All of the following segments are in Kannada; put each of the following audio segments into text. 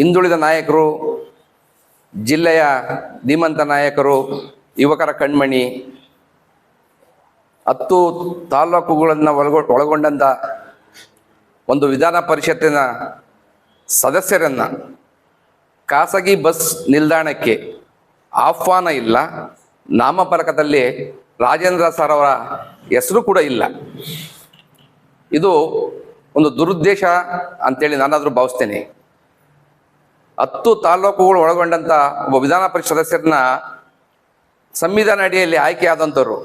ಹಿಂದುಳಿದ ನಾಯಕರು, ಜಿಲ್ಲೆಯ ಧೀಮಂತ ನಾಯಕರು, ಯುವಕರ ಕಣ್ಮಣಿ, ಹತ್ತು ತಾಲೂಕುಗಳನ್ನು ಒಳಗೊ ಒಳಗೊಂಡಂಥ ಒಂದು ವಿಧಾನ ಪರಿಷತ್ತಿನ ಸದಸ್ಯರನ್ನು ಖಾಸಗಿ ಬಸ್ ನಿಲ್ದಾಣಕ್ಕೆ ಆಹ್ವಾನ ಇಲ್ಲ. ನಾಮಫಲಕದಲ್ಲಿ ರಾಜೇಂದ್ರ ಸರ್ ಅವರ ಹೆಸರು ಕೂಡ ಇಲ್ಲ. ಇದು ಒಂದು ದುರುದ್ದೇಶ ಅಂತೇಳಿ ನಾನಾದರೂ ಭಾವಿಸ್ತೇನೆ. ಹತ್ತು ತಾಲೂಕುಗಳು ಒಳಗೊಂಡಂಥ ಒಬ್ಬ ವಿಧಾನ ಪರಿಷತ್ ಸದಸ್ಯರನ್ನ ಸಂವಿಧಾನ ಅಡಿಯಲ್ಲಿ ಆಯ್ಕೆಯಾದಂಥವ್ರು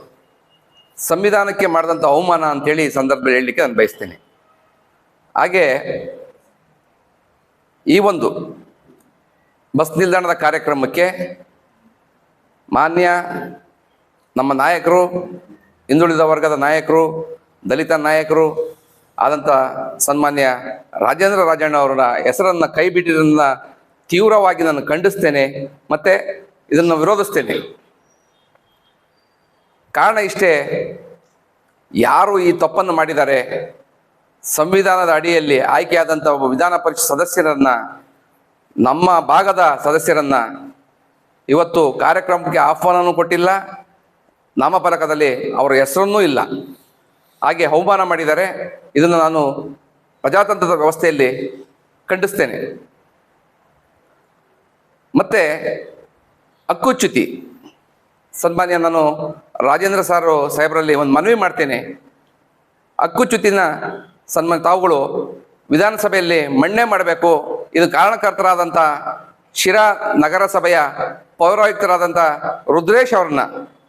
ಸಂವಿಧಾನಕ್ಕೆ ಮಾಡಿದಂಥ ಅವಮಾನ ಅಂತೇಳಿ ಈ ಸಂದರ್ಭದಲ್ಲಿ ಹೇಳಲಿಕ್ಕೆ ನಾನು ಬಯಸ್ತೇನೆ. ಹಾಗೆ ಈ ಒಂದು ಬಸ್ ನಿಲ್ದಾಣದ ಕಾರ್ಯಕ್ರಮಕ್ಕೆ ಮಾನ್ಯ ನಮ್ಮ ನಾಯಕರು, ಹಿಂದುಳಿದ ವರ್ಗದ ನಾಯಕರು, ದಲಿತ ನಾಯಕರು ಆದಂಥ ಸನ್ಮಾನ್ಯ ರಾಜೇಂದ್ರ ರಾಜಣ್ಣ ಅವರ ಹೆಸರನ್ನು ಕೈ ಬಿಟ್ಟಿದ್ದನ್ನು ತೀವ್ರವಾಗಿ ನಾನು ಖಂಡಿಸ್ತೇನೆ ಮತ್ತು ಇದನ್ನು ವಿರೋಧಿಸ್ತೇನೆ. ಕಾರಣ ಇಷ್ಟೇ, ಯಾರು ಈ ತಪ್ಪನ್ನು ಮಾಡಿದ್ದಾರೆ, ಸಂವಿಧಾನದ ಅಡಿಯಲ್ಲಿ ಆಯ್ಕೆಯಾದಂಥ ಒಬ್ಬ ವಿಧಾನ ಪರಿಷತ್ ಸದಸ್ಯರನ್ನ, ನಮ್ಮ ಭಾಗದ ಸದಸ್ಯರನ್ನ ಇವತ್ತು ಕಾರ್ಯಕ್ರಮಕ್ಕೆ ಆಹ್ವಾನನೂ ಕೊಟ್ಟಿಲ್ಲ, ನಾಮಫಲಕದಲ್ಲಿ ಅವರ ಹೆಸರನ್ನೂ ಇಲ್ಲ. ಹಾಗೆ ಅವಮಾನ ಮಾಡಿದ್ದಾರೆ ಇದನ್ನು ನಾನು ಪ್ರಜಾತಂತ್ರದ ವ್ಯವಸ್ಥೆಯಲ್ಲಿ ಖಂಡಿಸ್ತೇನೆ. ಮತ್ತೆ ಹಕ್ಕುಚ್ಯುತಿ ಸನ್ಮಾನ್ಯ ನಾನು ರಾಜೇಂದ್ರ ಸಾರು ಸಾಹೇಬರಲ್ಲಿ ಒಂದು ಮನವಿ ಮಾಡ್ತೇನೆ. ಹಕ್ಕುಚ್ಯುತಿನ ಸನ್ಮಾನ್ಯ ತಾವುಗಳು ವಿಧಾನಸಭೆಯಲ್ಲಿ ಮಣ್ಣೆ ಮಾಡಬೇಕು. ಇದು ಕಾರಣಕರ್ತರಾದಂಥ ಶಿರಾ ನಗರಸಭೆಯ ಪೌರಾಯುಕ್ತರಾದಂಥ ರುದ್ರೇಶ್ ಅವ್ರನ್ನ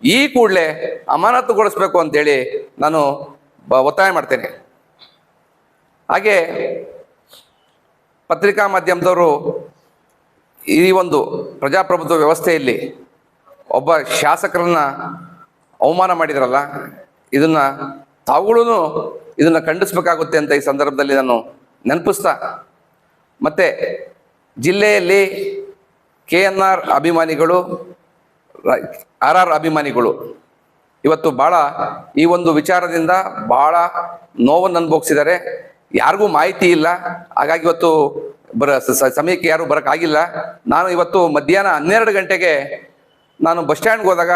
ಈ ಕೂಡಲೇ ಅಮಾನತುಗೊಳಿಸ್ಬೇಕು ಅಂತೇಳಿ ನಾನು ಬ ಒತ್ತಾಯ ಮಾಡ್ತೇನೆ. ಹಾಗೆ ಪತ್ರಿಕಾ ಮಾಧ್ಯಮದವರು ಈ ಒಂದು ಪ್ರಜಾಪ್ರಭುತ್ವ ವ್ಯವಸ್ಥೆಯಲ್ಲಿ ಒಬ್ಬ ಶಾಸಕರನ್ನು ಅವಮಾನ ಮಾಡಿದ್ರಲ್ಲ, ಇದನ್ನು ತಾವುಗಳೂ ಇದನ್ನು ಖಂಡಿಸ್ಬೇಕಾಗುತ್ತೆ ಅಂತ ಈ ಸಂದರ್ಭದಲ್ಲಿ ನಾನು ನೆನಪಿಸ್ತಾ, ಮತ್ತು ಜಿಲ್ಲೆಯಲ್ಲಿ ಕೆ ಎನ್ ಆರ್ ಅಭಿಮಾನಿಗಳು ಆರ್ ಆರ್ ಅಭಿಮಾನಿಗಳು, ಇವತ್ತು ಭಾಳ ಈ ಒಂದು ವಿಚಾರದಿಂದ ಭಾಳ ನೋವನ್ನು ಅನುಭವಿಸಿದ್ದಾರೆ. ಯಾರಿಗೂ ಮಾಹಿತಿ ಇಲ್ಲ. ಹಾಗಾಗಿ ಇವತ್ತು ಬರ ಸಮಯಕ್ಕೆ ಯಾರು ಬರೋಕ್ಕಾಗಿಲ್ಲ. ನಾನು ಇವತ್ತು ಮಧ್ಯಾಹ್ನ ಹನ್ನೆರಡು ಗಂಟೆಗೆ ನಾನು ಬಸ್ ಸ್ಟ್ಯಾಂಡ್ಗೆ ಹೋದಾಗ,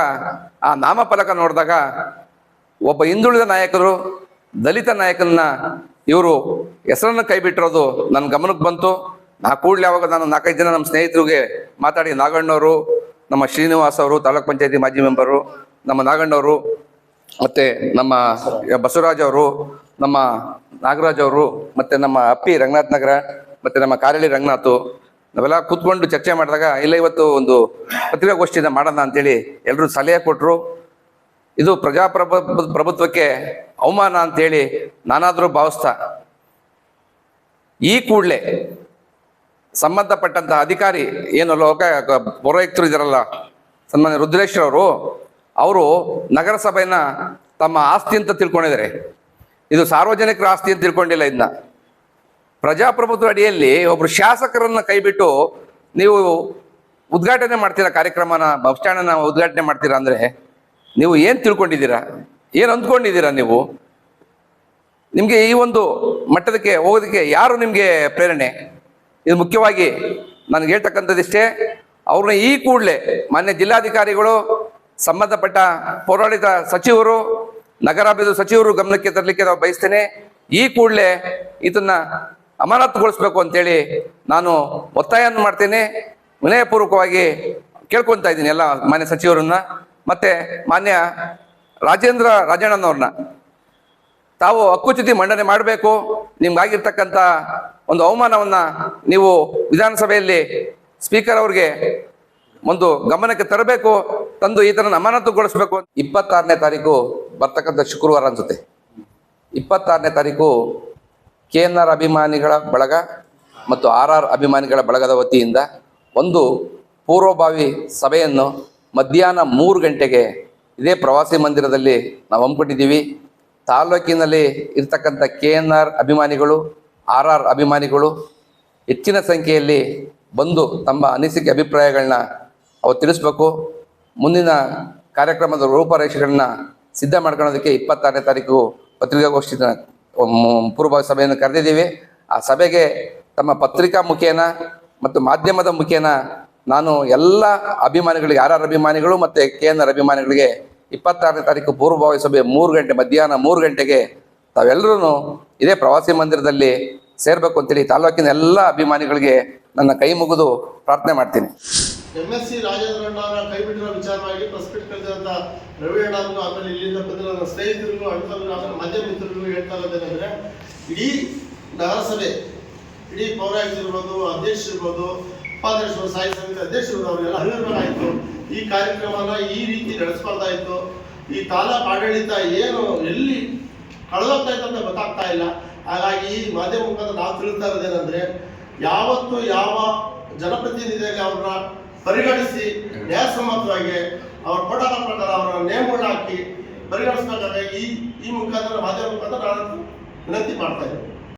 ಆ ನಾಮಫಲಕ ನೋಡಿದಾಗ ಒಬ್ಬ ಹಿಂದುಳಿದ ನಾಯಕರು, ದಲಿತ ನಾಯಕನ ಇವರು ಹೆಸರನ್ನು ಕೈ ಬಿಟ್ಟಿರೋದು ನನ್ನ ಗಮನಕ್ಕೆ ಬಂತು. ನಾ ಕೂಡಲೇ ಯಾವಾಗ ನಾನು ನಾಲ್ಕೈದು ಜನ ನಮ್ಮ ಸ್ನೇಹಿತರಿಗೆ ಮಾತಾಡಿ, ನಾಗಣ್ಣವರು, ನಮ್ಮ ಶ್ರೀನಿವಾಸ್ ಅವರು, ತಾಲೂಕ್ ಪಂಚಾಯತಿ ಮಾಜಿ ಮೆಂಬರು ನಮ್ಮ ನಾಗಣ್ಣವರು, ಮತ್ತು ನಮ್ಮ ಬಸವರಾಜ್ ಅವರು, ನಮ್ಮ ನಾಗರಾಜ್ ಅವರು, ಮತ್ತು ನಮ್ಮ ಅಪ್ಪಿ ರಂಗನಾಥ್ ನಗರ ಮತ್ತು ನಮ್ಮ ಕಾರಳಿ ರಂಗನಾಥ್ ನಾವೆಲ್ಲ ಕೂತ್ಕೊಂಡು ಚರ್ಚೆ ಮಾಡಿದಾಗ, ಇಲ್ಲ ಇವತ್ತು ಒಂದು ಪತ್ರಿಕಾಗೋಷ್ಠಿನ ಮಾಡೋಣ ಅಂತೇಳಿ ಎಲ್ಲರೂ ಸಲಹೆ ಕೊಟ್ಟರು ಇದು ಪ್ರಜಾಪ್ರಭ ಪ್ರಭುತ್ವಕ್ಕೆ ಅವಮಾನ ಅಂತೇಳಿ ನಾನಾದರೂ ಭಾವಿಸ್ತಾ. ಈ ಕೂಡಲೇ ಸಂಬಂಧಪಟ್ಟಂತಹ ಅಧಿಕಾರಿ ಏನು ಲೋಕ ಪೌರಾಯುಕ್ತರು ಇದ್ದಾರಲ್ಲ ಸನ್ಮಾನ್ಯ ರುದ್ರೇಶ್ವರ ಅವರು ಅವರು ನಗರಸಭೆಯನ್ನ ತಮ್ಮ ಆಸ್ತಿ ಅಂತ ತಿಳ್ಕೊಂಡಿದ್ದಾರೆ. ಇದು ಸಾರ್ವಜನಿಕರ ಆಸ್ತಿ ಅಂತ ತಿಳ್ಕೊಂಡಿಲ್ಲ ಇದನ್ನ ಪ್ರಜಾಪ್ರಭುತ್ವ ಅಡಿಯಲ್ಲಿ ಒಬ್ಬರು ಶಾಸಕರನ್ನ ಕೈಬಿಟ್ಟು ನೀವು ಉದ್ಘಾಟನೆ ಮಾಡ್ತೀರಾ ಕಾರ್ಯಕ್ರಮನ, ಬಸ್ ಸ್ಟ್ಯಾಂಡನ್ನು ಉದ್ಘಾಟನೆ ಮಾಡ್ತೀರಾ ಅಂದ್ರೆ ನೀವು ಏನು ತಿಳ್ಕೊಂಡಿದ್ದೀರಾ? ಏನು ಅಂದ್ಕೊಂಡಿದ್ದೀರಾ ನೀವು? ನಿಮಗೆ ಈ ಒಂದು ಮಟ್ಟದಕ್ಕೆ ಹೋಗೋದಕ್ಕೆ ಯಾರು ನಿಮಗೆ ಪ್ರೇರಣೆ? ಇದು ಮುಖ್ಯವಾಗಿ ನನಗೆ ಹೇಳ್ತಕ್ಕಂಥದ್ದಿಷ್ಟೇ, ಅವ್ರನ್ನ ಈ ಕೂಡಲೇ ಮಾನ್ಯ ಜಿಲ್ಲಾಧಿಕಾರಿಗಳು, ಸಂಬಂಧಪಟ್ಟ ಪೌರಾಡಳಿತ ಸಚಿವರು, ನಗರಾಭಿವೃದ್ಧಿ ಸಚಿವರು ಗಮನಕ್ಕೆ ತರಲಿಕ್ಕೆ ನಾವು ಬಯಸ್ತೇನೆ, ಈ ಕೂಡಲೇ ಇದನ್ನ ಅಮಾನತುಗೊಳಿಸ್ಬೇಕು ಅಂತೇಳಿ ನಾನು ಒತ್ತಾಯವನ್ನು ಮಾಡ್ತೇನೆ. ವಿನಯಪೂರ್ವಕವಾಗಿ ಕೇಳ್ಕೊತಾ ಇದ್ದೀನಿ ಎಲ್ಲ ಮಾನ್ಯ ಸಚಿವರನ್ನ, ಮತ್ತೆ ಮಾನ್ಯ ರಾಜೇಂದ್ರ ರಾಜಣ್ಣನವ್ರನ್ನ. ತಾವು ಹಕ್ಕುಚ್ಯುತಿ ಮಂಡನೆ ಮಾಡಬೇಕು, ನಿಮ್ಗಾಗಿರ್ತಕ್ಕಂಥ ಒಂದು ಅವಮಾನವನ್ನ ನೀವು ವಿಧಾನಸಭೆಯಲ್ಲಿ ಸ್ಪೀಕರ್ ಅವ್ರಿಗೆ ಒಂದು ಗಮನಕ್ಕೆ ತರಬೇಕು, ತಂದು ಈ ಥರ ಅಮಾನತುಗೊಳಿಸ್ಬೇಕು ಇಪ್ಪತ್ತಾರನೇ ತಾರೀಕು ಬರ್ತಕ್ಕಂಥ ಶುಕ್ರವಾರ ಅನ್ಸುತ್ತೆ. ಇಪ್ಪತ್ತಾರನೇ ತಾರೀಕು ಕೆ ಎನ್ ಆರ್ ಅಭಿಮಾನಿಗಳ ಬಳಗ ಮತ್ತು ಆರ್ ಆರ್ ಅಭಿಮಾನಿಗಳ ಬಳಗದ ವತಿಯಿಂದ ಒಂದು ಪೂರ್ವಭಾವಿ ಸಭೆಯನ್ನು ಮಧ್ಯಾಹ್ನ ಮೂರು ಗಂಟೆಗೆ ಇದೇ ಪ್ರವಾಸಿ ಮಂದಿರದಲ್ಲಿ ನಾವು ಹಮ್ಮಿಕೊಂಡಿದ್ದೀವಿ. ತಾಲೂಕಿನಲ್ಲಿ ಇರ್ತಕ್ಕಂಥ ಕೆ ಎನ್ ಆರ್ ಅಭಿಮಾನಿಗಳು, ಆರ್ ಆರ್ ಅಭಿಮಾನಿಗಳು ಹೆಚ್ಚಿನ ಸಂಖ್ಯೆಯಲ್ಲಿ ಬಂದು ತಮ್ಮ ಅನಿಸಿಕೆ ಅಭಿಪ್ರಾಯಗಳನ್ನ ಅವ್ರು ತಿಳಿಸ್ಬೇಕು. ಮುಂದಿನ ಕಾರ್ಯಕ್ರಮದ ರೂಪರೇಷೆಗಳನ್ನ ಸಿದ್ಧ ಮಾಡ್ಕೊಳ್ಳೋದಕ್ಕೆ ಇಪ್ಪತ್ತಾರನೇ ತಾರೀಕು ಪತ್ರಿಕಾಗೋಷ್ಠಿನ ಪೂರ್ವ ಸಭೆಯನ್ನು ಕರೆದಿದ್ದೀವಿ. ಆ ಸಭೆಗೆ ತಮ್ಮ ಪತ್ರಿಕಾ ಮುಖೇನ ಮತ್ತು ಮಾಧ್ಯಮದ ಮುಖೇನ ನಾನು ಎಲ್ಲ ಅಭಿಮಾನಿಗಳಿಗೆ, ಯಾರ್ಯಾರ ಅಭಿಮಾನಿಗಳು ಮತ್ತು ಕೆ ಎನ್ ಆರ್ ಅಭಿಮಾನಿಗಳಿಗೆ ಇಪ್ಪತ್ತಾರನೇ ತಾರೀಕು ಪೂರ್ವಭಾವಿ ಸಭೆ ಮೂರು ಗಂಟೆ, ಮಧ್ಯಾಹ್ನ ಮೂರು ಗಂಟೆಗೆ ತಾವೆಲ್ಲರೂ ಇದೇ ಪ್ರವಾಸಿ ಮಂದಿರದಲ್ಲಿ ಸೇರಬೇಕು ಅಂತೇಳಿ ತಾಲೂಕಿನ ಎಲ್ಲ ಅಭಿಮಾನಿಗಳಿಗೆ ನನ್ನ ಕೈ ಮುಗಿದು ಪ್ರಾರ್ಥನೆ ಮಾಡ್ತೀನಿ. ಎಂ ಎಸ್ ಸಿ ರಾಜೇಂದ್ರ ಅಣ್ಣವರ ಕೈ ಬಿಟ್ಟಿರೋ ವಿಚಾರವಾಗಿ ಪ್ರೆಸ್ ಮೀಟ್ ಕರೆದಂತ ರವಿ ಆಮೇಲೆ ಇಲ್ಲಿಂದ ಬಂದಿರೋ ನನ್ನ ಸ್ನೇಹಿತರಿಗೂ ಅಣ್ಣರಿಗೂ ಆಮೇಲೆ ಮಧ್ಯ ಮಿತ್ರರಿಗೂ ಹೇಳ್ತಾ ಇರೋದೇನೆಂದ್ರೆ ಇಡೀ ನಗರಸಭೆ, ಇಡೀ ಪೌರಾಯುಕ್ತ ಇರ್ಬೋದು ಅಧ್ಯಕ್ಷ ಇರ್ಬೋದು, ಉಪಾಧ್ಯಕ್ಷರು ಸಾಯಿ ಸಮಿತಿ ಅಧ್ಯಕ್ಷರು ಅವರೆಲ್ಲ ಅಭಿವೃದ್ಧಿ ಈ ಕಾರ್ಯಕ್ರಮನ ಈ ರೀತಿ ನಡೆಸ್ಬಾರ್ದಾ ಇತ್ತು ಈ ತಾಲೂಕು ಆಡಳಿತ ಏನು ಎಲ್ಲಿ ಕಳೆದೋಗ್ತಾ ಇತ್ತು ಅಂತ ಗೊತ್ತಾಗ್ತಾ ಇಲ್ಲ. ಹಾಗಾಗಿ ಈ ಮಾಧ್ಯಮ ಮುಖಾಂತರ ನಾವು ತಿಳಿತಾ ಇರೋದೇನೆಂದ್ರೆ ಯಾವತ್ತು ಯಾವ ಜನಪ್ರತಿನಿಧಿಯಾಗಿ ಅವ್ರನ್ನ ಪರಿಗಣಿಸಿ ನ್ಯಾಯಸಮ್ಮತವಾಗಿ ಅವ್ರ ಪ್ರೋಟೋಕಾಲ್ ಪ್ರಕಾರ ಅವರ ನೇಮಗಳನ್ನ ಹಾಕಿ ಪರಿಗಣಿಸಬೇಕಾದ್ರೆ ಈ ಈ ಮುಖಾಂತರ ಮಾಧ್ಯಮ ಮುಖಾಂತರ ನಾನು ವಿನಂತಿ ಮಾಡ್ತಾ ಇದ್ದೀನಿ.